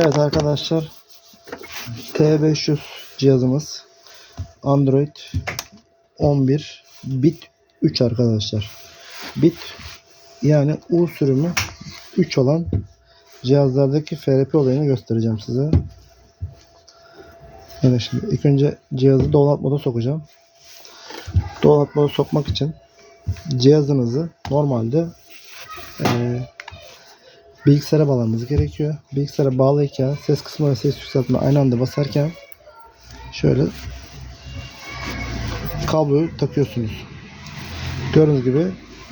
Evet arkadaşlar T500 cihazımız Android 11 bit 3 arkadaşlar. Bit yani U sürümü 3 olan cihazlardaki FRP olayını göstereceğim size. Evet şimdi ilk önce cihazı download moda sokacağım. Download moda sokmak için cihazınızı normalde eee bilgisayara bağlamanız gerekiyor. Bilgisayara bağlıyken ses kısmı ve ses yükseltme aynı anda basarken şöyle kabloyu takıyorsunuz. Gördüğünüz gibi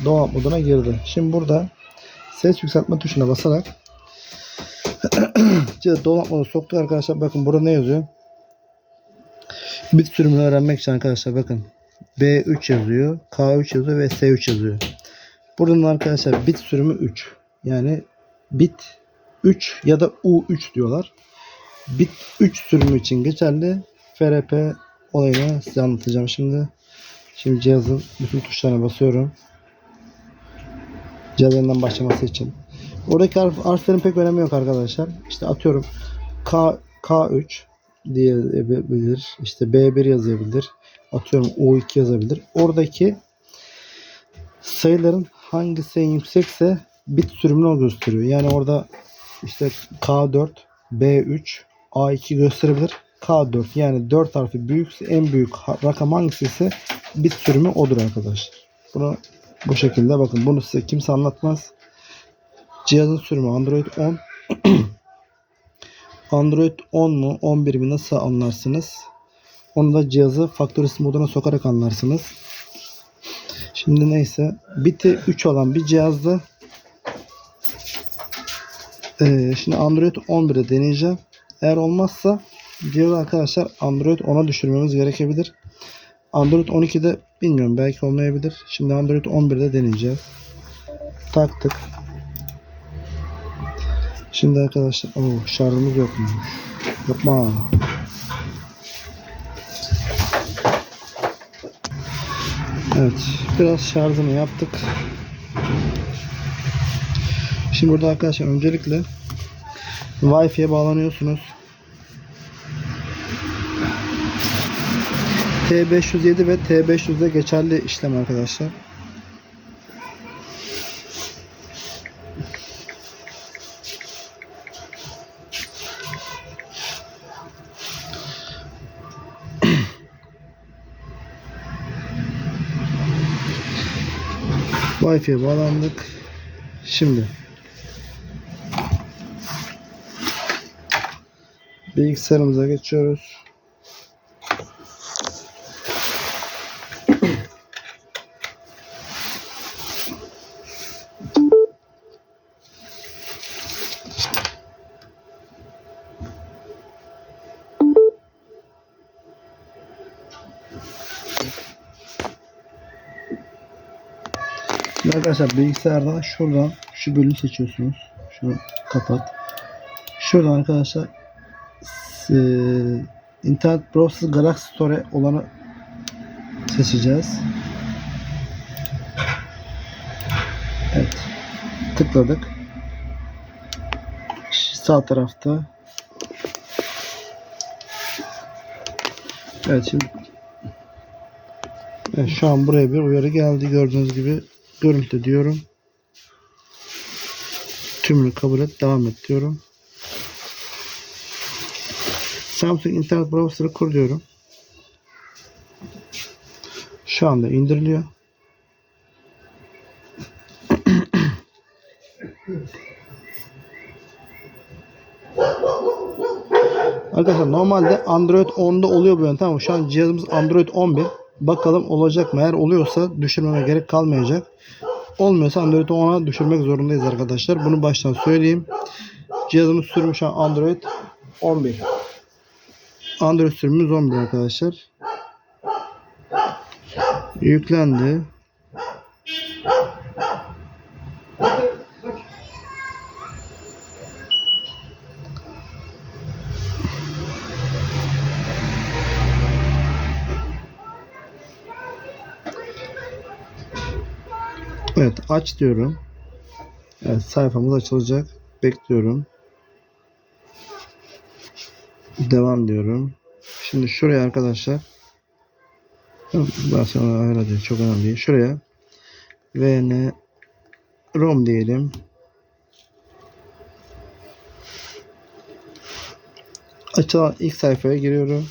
download moduna girdi. Şimdi burada ses yükseltme tuşuna basarak download moduna soktuk arkadaşlar. Bakın burada ne yazıyor? Bit sürümünü öğrenmek için arkadaşlar bakın B3 yazıyor, K3 yazıyor ve S3 yazıyor. Buradan arkadaşlar bit sürümü 3. Yani bit 3 ya da U3 diyorlar. Bit 3 sürümü için geçerli. FRP olayını size anlatacağım şimdi. Şimdi cihazın bütün tuşlarına basıyorum. Cihazından başlaması için. Oradaki harf, harflerin pek önemi yok arkadaşlar. İşte atıyorum K, K3 diyebilir. İşte B1 yazabilir. Atıyorum U2 yazabilir. Oradaki sayıların hangisi en yüksekse bit sürümünü o gösteriyor. Yani orada işte K4, B3, A2 gösterebilir. K4 yani 4 harfi büyükse en büyük rakam hangisi ise bit sürümü odur arkadaşlar. Bunu bu şekilde bakın bunu size kimse anlatmaz. Cihazın sürümü Android 10. Android 10 mu 11 mi nasıl anlarsınız? Onu da cihazı faktörist moduna sokarak anlarsınız. Şimdi neyse biti 3 olan bir cihazda ee, şimdi Android 11'e deneyeceğim. Eğer olmazsa cihazı arkadaşlar Android 10'a düşürmemiz gerekebilir. Android 12'de bilmiyorum belki olmayabilir. Şimdi Android 11'de deneyeceğiz. Taktık. Şimdi arkadaşlar oh, şarjımız yokmuş. Yapma. Evet. Biraz şarjını yaptık. Şimdi burada arkadaşlar öncelikle Wi-Fi'ye bağlanıyorsunuz. T507 ve T500'de geçerli işlem arkadaşlar. Wi-Fi'ye bağlandık. Şimdi bilgisayarımıza geçiyoruz. Arkadaşlar bilgisayardan şuradan şu bölümü seçiyorsunuz. Şunu kapat. Şuradan arkadaşlar e, internet browser Galaxy Store olanı seçeceğiz. Evet. Tıkladık. Sağ tarafta. Evet şimdi Evet, şu an buraya bir uyarı geldi. Gördüğünüz gibi görüntü diyorum. Tümünü kabul et. Devam et diyorum. Samsung internet browser'ı kur diyorum. Şu anda indiriliyor. Arkadaşlar normalde Android 10'da oluyor bu yöntem ama şu an cihazımız Android 11. Bakalım olacak mı? Eğer oluyorsa düşürmeme gerek kalmayacak. Olmuyorsa Android 10'a düşürmek zorundayız arkadaşlar. Bunu baştan söyleyeyim. Cihazımız sürümü şu an Android 11. Android sürümümüz 11 arkadaşlar. Yüklendi. Evet aç diyorum. Evet sayfamız açılacak. Bekliyorum. Devam diyorum. Şimdi şuraya arkadaşlar Barcelona öyle değil. Çok önemli değil. Şuraya VN ROM diyelim. Açılan ilk sayfaya giriyorum.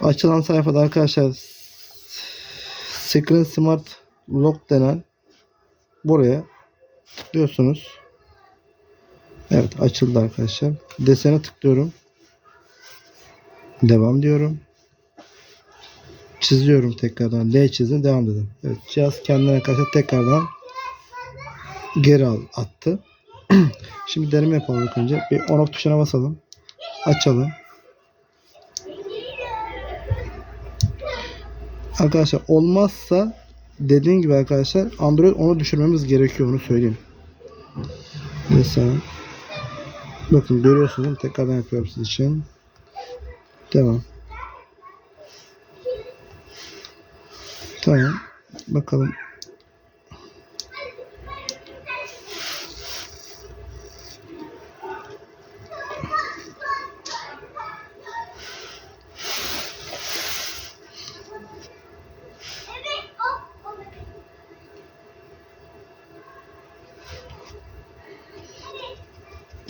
Açılan sayfada arkadaşlar Screen Smart Lock denen buraya tıklıyorsunuz. Evet açıldı arkadaşlar. Desene tıklıyorum. Devam diyorum. Çiziyorum tekrardan. L çizdim. Devam dedim. Evet cihaz kendine arkadaşlar tekrardan geri al, attı. Şimdi deneme yapalım önce. Bir on off tuşuna basalım. Açalım. Arkadaşlar olmazsa dediğim gibi arkadaşlar Android onu düşürmemiz gerekiyor onu söyleyeyim. Mesela bakın görüyorsunuz tekrardan yapıyorum sizin için. Devam. Tamam. Bakalım.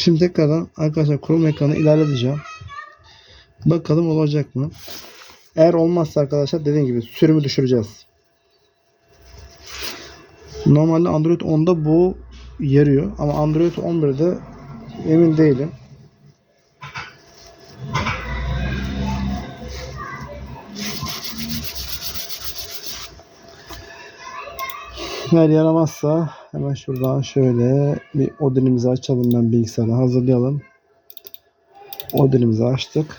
Şimdi tekrardan arkadaşlar Chrome ekranı ilerleteceğim. Bakalım olacak mı? Eğer olmazsa arkadaşlar dediğim gibi sürümü düşüreceğiz. Normalde Android 10'da bu yarıyor ama Android 11'de emin değilim. Eğer yaramazsa hemen şuradan şöyle bir Odin'imizi açalım ben bilgisayarda hazırlayalım. Odin'imizi açtık.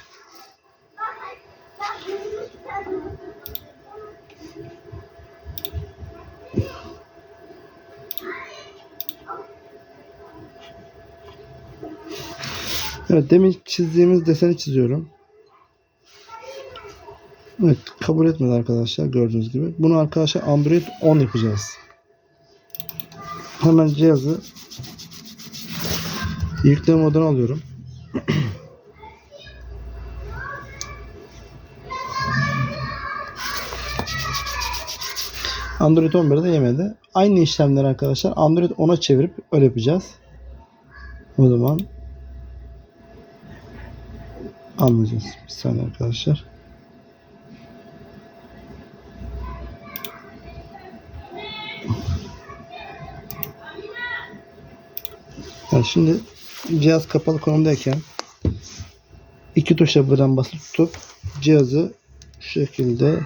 Evet demin çizdiğimiz deseni çiziyorum. Evet kabul etmedi arkadaşlar gördüğünüz gibi. Bunu arkadaşlar Android 10 yapacağız. Hemen cihazı yükleme moduna alıyorum. Android 11'de yemedi. Aynı işlemleri arkadaşlar Android 10'a çevirip öyle yapacağız. O zaman anlayacağız. Bir saniye arkadaşlar. Yani şimdi cihaz kapalı konumdayken iki tuşa birden basılı tutup cihazı şu şekilde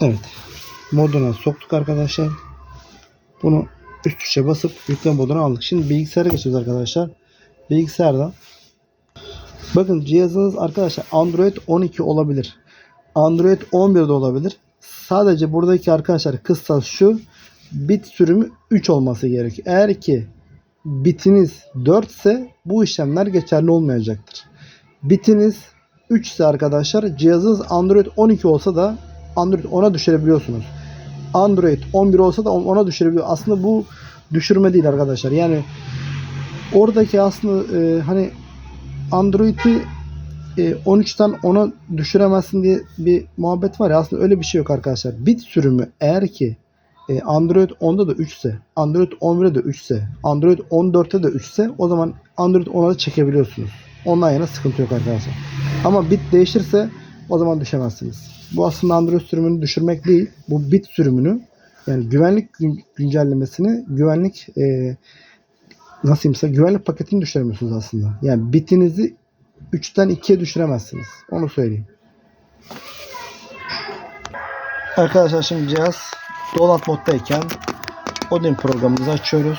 evet moduna soktuk arkadaşlar. Bunu üst tuşa basıp yükleme moduna aldık. Şimdi bilgisayara geçiyoruz arkadaşlar. Bilgisayarda bakın cihazınız arkadaşlar Android 12 olabilir. Android 11 de olabilir. Sadece buradaki arkadaşlar kıssas şu bit sürümü 3 olması gerekiyor. Eğer ki bitiniz 4 ise bu işlemler geçerli olmayacaktır. Bitiniz 3 ise arkadaşlar cihazınız Android 12 olsa da Android 10'a düşürebiliyorsunuz. Android 11 olsa da ona düşürebiliyor. Aslında bu düşürme değil arkadaşlar. Yani oradaki aslında e, hani Android'i e, 13'ten 10'a düşüremezsin diye bir muhabbet var ya aslında öyle bir şey yok arkadaşlar. Bit sürümü eğer ki e, Android 10'da da 3 ise, Android 11'de de 3 ise, Android 14'te de 3 ise o zaman Android 10'a da çekebiliyorsunuz. Ondan yana sıkıntı yok arkadaşlar. Ama bit değişirse o zaman düşemezsiniz. Bu aslında Android sürümünü düşürmek değil. Bu bit sürümünü yani güvenlik gün- güncellemesini güvenlik e, nasıl size güvenlik paketini düşüremiyorsunuz aslında. Yani bitinizi 3'ten 2'ye düşüremezsiniz. Onu söyleyeyim. Arkadaşlar şimdi cihaz dolap moddayken Odin programımızı açıyoruz.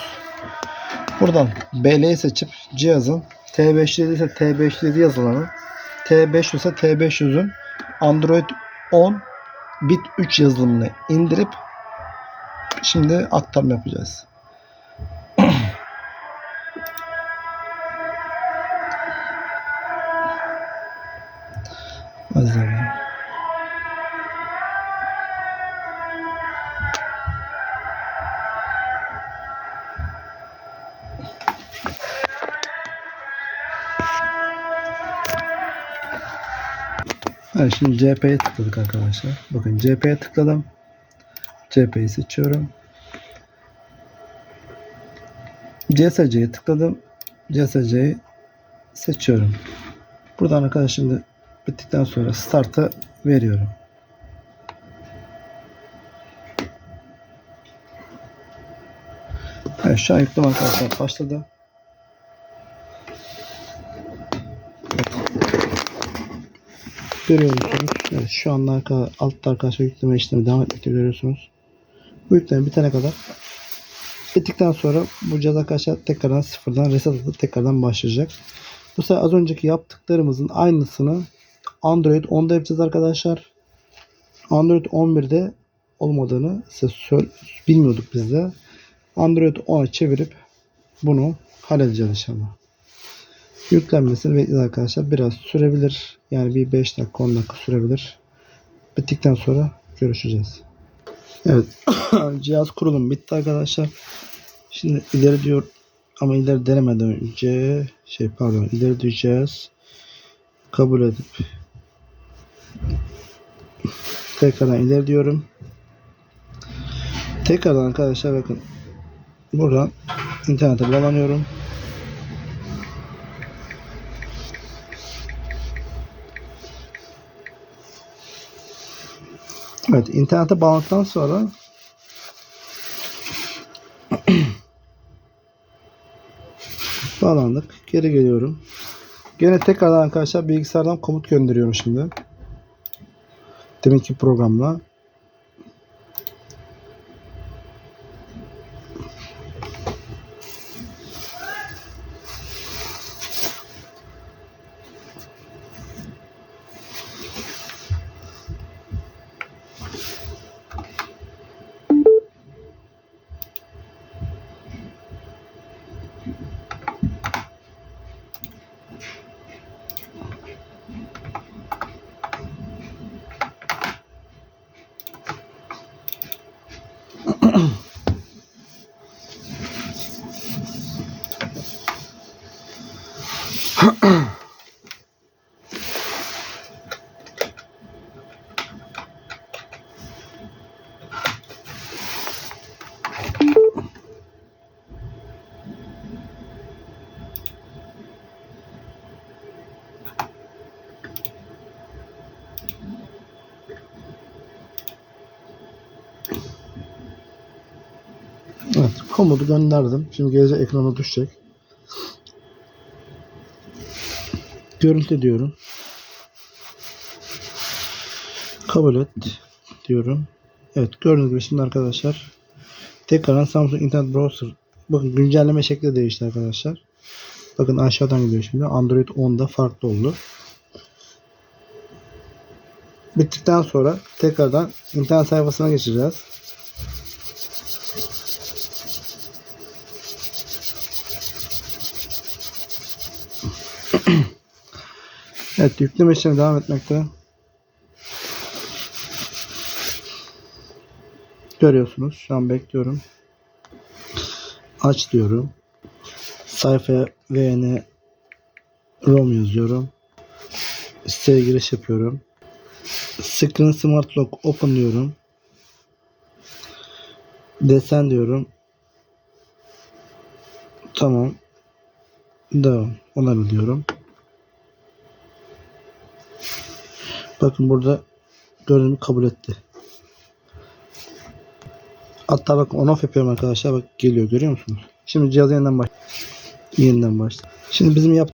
Buradan BL'yi seçip cihazın T507 ise T507 yazılanı T500 ise T500'ün Android 10 bit 3 yazılımını indirip şimdi aktarma yapacağız. Az Evet şimdi CHP'ye tıkladık arkadaşlar. Bakın CHP'ye tıkladım. CHP'yi seçiyorum. CSC'ye tıkladım. CSC'yi seçiyorum. Buradan arkadaşlar şimdi bittikten sonra start'a veriyorum. Evet şu an yükleme arkadaşlar başladı. Görüyor? Evet, şu anda arka, altta arkadaşlar yükleme işlemi devam etmekte görüyorsunuz. Bu yükleme bitene kadar bittikten sonra bu cihaz arkadaşlar tekrardan sıfırdan reset atıp tekrardan başlayacak. Bu sefer az önceki yaptıklarımızın aynısını Android 10'da yapacağız arkadaşlar. Android 11'de olmadığını size bilmiyorduk biz de. Android 10'a çevirip bunu halledeceğiz inşallah. Yüklenmesini bekleyeceğiz arkadaşlar. Biraz sürebilir. Yani bir 5 dakika 10 dakika sürebilir. Bittikten sonra görüşeceğiz. Evet. Cihaz kurulum bitti arkadaşlar. Şimdi ileri diyor ama ileri denemeden önce şey pardon ileri diyeceğiz. Kabul edip tekrardan ileri diyorum. Tekrardan arkadaşlar bakın buradan internete bağlanıyorum. Evet internete bağlandıktan sonra bağlandık. Geri geliyorum. Gene tekrardan arkadaşlar bilgisayardan komut gönderiyorum şimdi. Deminki programla. Evet, komodu gönderdim. Şimdi gelecek ekrana düşecek. Görüntü diyorum. Kabul et diyorum. Evet gördüğünüz gibi şimdi arkadaşlar tekrardan Samsung Internet Browser bakın güncelleme şekli değişti arkadaşlar. Bakın aşağıdan gidiyor şimdi. Android 10'da farklı oldu. Bittikten sonra tekrardan internet sayfasına geçeceğiz. Evet yükleme işlemi devam etmekte. Görüyorsunuz. Şu an bekliyorum. Aç diyorum. Sayfaya VN ROM yazıyorum. Siteye giriş yapıyorum. Screen Smart Lock Open diyorum. Desen diyorum. Tamam. Devam. Onarı diyorum. Bakın burada gibi kabul etti. Hatta bak on off yapıyorum arkadaşlar. Bak geliyor görüyor musunuz? Şimdi cihaz yeniden baş yeniden başla. Şimdi bizim yap